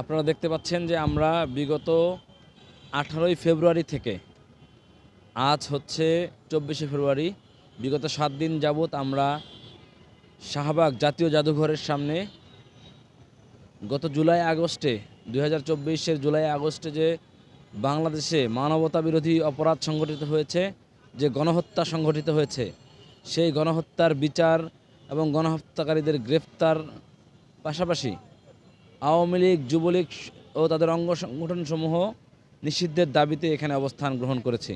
আপনারা দেখতে পাচ্ছেন যে আমরা বিগত আঠারোই ফেব্রুয়ারি থেকে, আজ হচ্ছে চব্বিশে ফেব্রুয়ারি, বিগত সাত দিন যাবৎ আমরা শাহবাগ জাতীয় জাদুঘরের সামনে গত জুলাই আগস্টে, দুই হাজার জুলাই আগস্টে যে বাংলাদেশে মানবতা বিরোধী অপরাধ সংগঠিত হয়েছে, যে গণহত্যা সংগঠিত হয়েছে, সেই গণহত্যার বিচার এবং গণহত্যাকারীদের গ্রেফতার পাশাপাশি আওয়ামী লীগ, যুবলীগ ও তাদের অঙ্গ সংগঠনসমূহ নিষিদ্ধের দাবিতে এখানে অবস্থান গ্রহণ করেছে।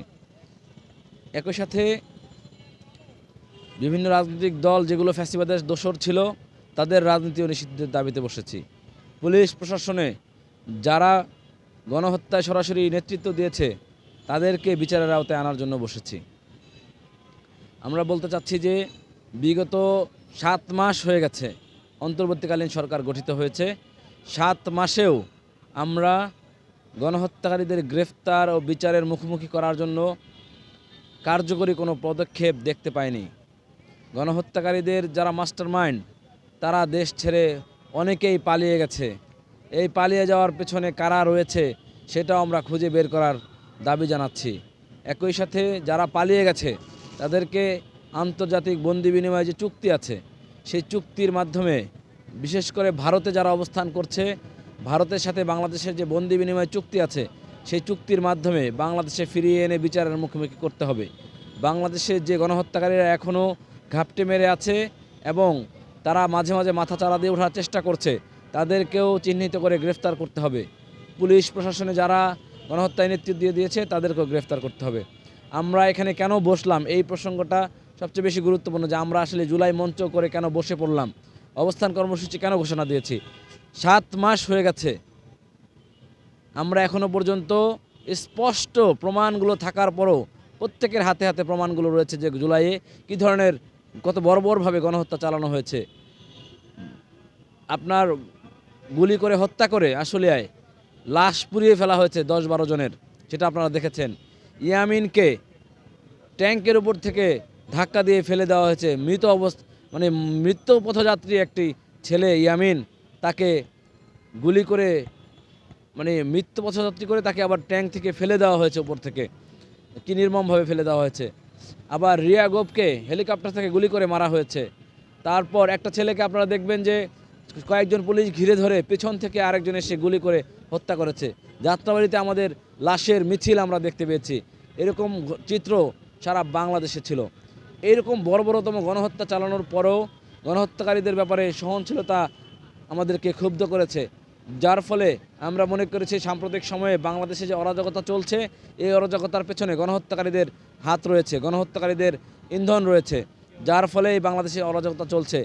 একই সাথে বিভিন্ন রাজনৈতিক দল যেগুলো ফ্যাসিবাদের দোসর ছিল, তাদের রাজনীতিও নিষিদ্ধের দাবিতে বসেছি। পুলিশ প্রশাসনে যারা গণহত্যায় সরাসরি নেতৃত্ব দিয়েছে, তাদেরকে বিচারের আওতায় আনার জন্য বসেছি। আমরা বলতে চাচ্ছি যে, বিগত সাত মাস হয়ে গেছে, অন্তর্বর্তীকালীন সরকার গঠিত হয়েছে। সাত মাসেও আমরা গণহত্যাকারীদের গ্রেফতার ও বিচারের মুখোমুখি করার জন্য কার্যকরী কোনো পদক্ষেপ দেখতে পাইনি। গণহত্যাকারীদের যারা মাস্টার মাইন্ড তারা দেশ ছেড়ে অনেকেই পালিয়ে গেছে। এই পালিয়ে যাওয়ার পেছনে কারা রয়েছে, সেটাও আমরা খুঁজে বের করার দাবি জানাচ্ছি। একই সাথে যারা পালিয়ে গেছে, তাদেরকে আন্তর্জাতিক বন্দি বিনিময়ে যে চুক্তি আছে, সেই চুক্তির মাধ্যমে বিশেষ করে ভারতে যারা অবস্থান করছে, ভারতের সাথে বাংলাদেশের যে বন্দি বিনিময় চুক্তি আছে, সেই চুক্তির মাধ্যমে বাংলাদেশে ফিরিয়ে এনে বিচারের মুখোমুখি করতে হবে। বাংলাদেশের যে গণহত্যাকারীরা এখনও ঘাপটে মেরে আছে এবং তারা মাঝে মাঝে মাথা চারা দিয়ে ওঠার চেষ্টা করছে, তাদেরকেও চিহ্নিত করে গ্রেফতার করতে হবে। পুলিশ প্রশাসনে যারা গণহত্যায় নেতৃত্ব দিয়ে দিয়েছে, তাদেরকেও গ্রেফতার করতে হবে। আমরা এখানে কেন বসলাম? এই প্রসঙ্গটা সবচেয়ে বেশি গুরুত্বপূর্ণ যে আমরা আসলে জুলাই মঞ্চ করে কেন বসে পড়লাম? অবস্থান কর্মসূচি কেন ঘোষণা দিয়েছি? সাত মাস হয়ে গেছে। আমরা এখনও পর্যন্ত স্পষ্ট প্রমাণগুলো থাকার পরও প্রত্যেকের হাতে হাতে প্রমাণগুলো রয়েছে যে জুলাইয়ে কী ধরনের কত বর্বরভাবে গণহত্যা চালানো হয়েছে। আপনার গুলি করে হত্যা করে আশুলিয়ায় লাশ পুড়িয়ে ফেলা হয়েছে দশ বারো জনের, সেটা আপনারা দেখেছেন। ইয়ামিনকে ট্যাঙ্কের উপর থেকে ধাক্কা দিয়ে ফেলে দেওয়া হয়েছে। মৃত অবস্থা মানে মৃত পথযাত্রী একটি ছেলে ইয়ামিন, তাকে গুলি করে মানে মৃত্যু পথযাত্রী করে তাকে আবার ট্যাঙ্ক থেকে ফেলে দেওয়া হয়েছে উপর থেকে। কি নির্মমভাবে ফেলে দেওয়া হয়েছে। আবার রিয়া গোপকে হেলিকপ্টার থেকে গুলি করে মারা হয়েছে। তারপর একটা ছেলেকে আপনারা দেখবেন যে কয়েকজন পুলিশ ঘিরে ধরে পেছন থেকে আরেকজন এসে গুলি করে হত্যা করেছে। যাত্রাবাড়িতে আমাদের লাশের মিছিল আমরা দেখতে পেয়েছি। এরকম চিত্র সারা বাংলাদেশে ছিল। এইরকম বড় বড়তম গণহত্যা চালানোর পরেও গণহত্যাকারীদের ব্যাপারে সহনশীলতা আমাদেরকে ক্ষুব্ধ করেছে। যার ফলে আমরা মনে করেছি সাম্প্রতিক সময়ে বাংলাদেশে যে অরাজকতা চলছে, এই অরাজকতার পেছনে গণহত্যাকারীদের হাত রয়েছে, গণহত্যাকারীদের ইন্ধন রয়েছে, যার ফলে এই বাংলাদেশে অরাজকতা চলছে।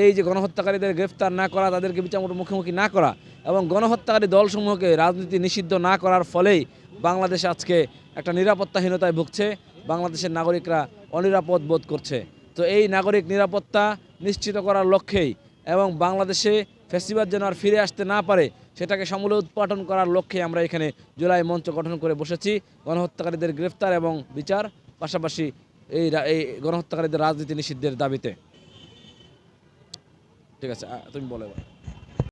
এই যে গণহত্যাকারীদের গ্রেফতার না করা, তাদেরকে বিচার মুখোমুখি না করা এবং গণহত্যাকারী দলসমূহকে রাজনীতি নিষিদ্ধ না করার ফলেই বাংলাদেশ আজকে একটা নিরাপত্তাহীনতায় ভুগছে। বাংলাদেশের নাগরিকরা অনিরাপদ বোধ করছে। তো এই নাগরিক নিরাপত্তা নিশ্চিত করার লক্ষ্যেই এবং বাংলাদেশে ফেস্টিভাল যেন আর ফিরে আসতে না পারে, সেটাকে সমূলে উৎপাদন করার লক্ষ্যে আমরা এখানে জুলাই মঞ্চ গঠন করে বসেছি। গণহত্যাকারীদের গ্রেফতার এবং বিচার, পাশাপাশি এই এই গণহত্যাকারীদের রাজনীতি নিষিদ্ধের দাবিতে। ঠিক আছে তুমি বলো এবার।